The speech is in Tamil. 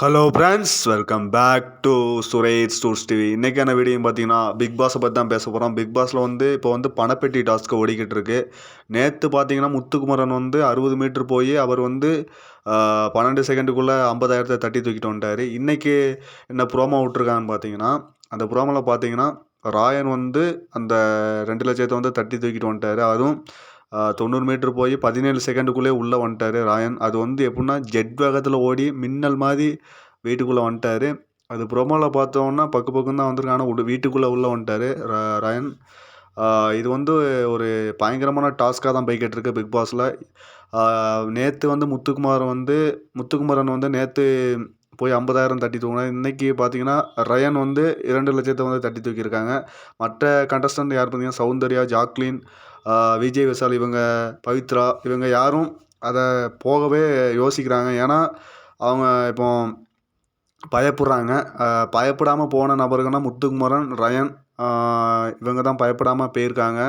Hello friends welcome back to Suresh stores TV இன்றைக்கான வீடியோ பார்த்தீங்கன்னா பிக் பாஸை பற்றி தான் பேச போகிறோம் பிக் பாஸில் வந்து இப்போ வந்து பணப்பெட்டி டாஸ்க்கு ஓடிக்கிட்டு இருக்கு. நேற்று பார்த்தீங்கன்னா முத்துக்குமரன் வந்து அறுபது மீட்ரு போய் அவர் வந்து பன்னெண்டு செகண்டுக்குள்ளே ஐம்பதாயிரத்தை தட்டி தூக்கிட்டு வந்துட்டார். இன்றைக்கி என்ன ப்ரோமோ விட்ருக்காங்கன்னு பார்த்தீங்கன்னா அந்த ப்ரோமோவில் பார்த்தீங்கன்னா ராயன் வந்து அந்த ரெண்டு லட்சத்தை வந்து தட்டி தூக்கிட்டு வந்துட்டார். அதுவும் தொண்ணூறு மீட்ரு போய் பதினேழு செகண்டுக்குள்ளே உள்ளே வந்துட்டார் ராயன். அது வந்து எப்படின்னா ஜெட் வேகத்தில் ஓடி மின்னல் மாதிரி வீட்டுக்குள்ளே வந்துட்டார். அது ப்ரோமோவில் பார்த்தோன்னா பக்கு பக்கம் தான் வந்திருக்கு ஆனால் வீட்டுக்குள்ளே உள்ளே வந்துட்டார் ராயன். இது வந்து ஒரு பயங்கரமான டாஸ்க்காக தான் போய்கிட்டிருக்கு பிக் பாஸில். நேற்று வந்து முத்துக்குமார் வந்து முத்துக்குமரன் வந்து நேற்று போய் ஐம்பதாயிரம் தட்டி தூக்கினார் இன்றைக்கி பார்த்தீங்கன்னா ரயன் வந்து இரண்டு லட்சத்தை வந்து தட்டி தூக்கியிருக்காங்க. மற்ற கண்டஸ்டன்ட் யார் பார்த்தீங்கன்னா சௌந்தர்யா ஜாக்லின் விஜய் விசால் இவங்க பவித்ரா இவங்க யாரும் அதை போகவே யோசிக்கிறாங்க. ஏன்னா அவங்க இப்போ பயப்படுறாங்க. பயப்படாமல் போன நபர்கள்னா முத்துக்குமரன் ரயன் இவங்க தான் பயப்படாமல் போயிருக்காங்க.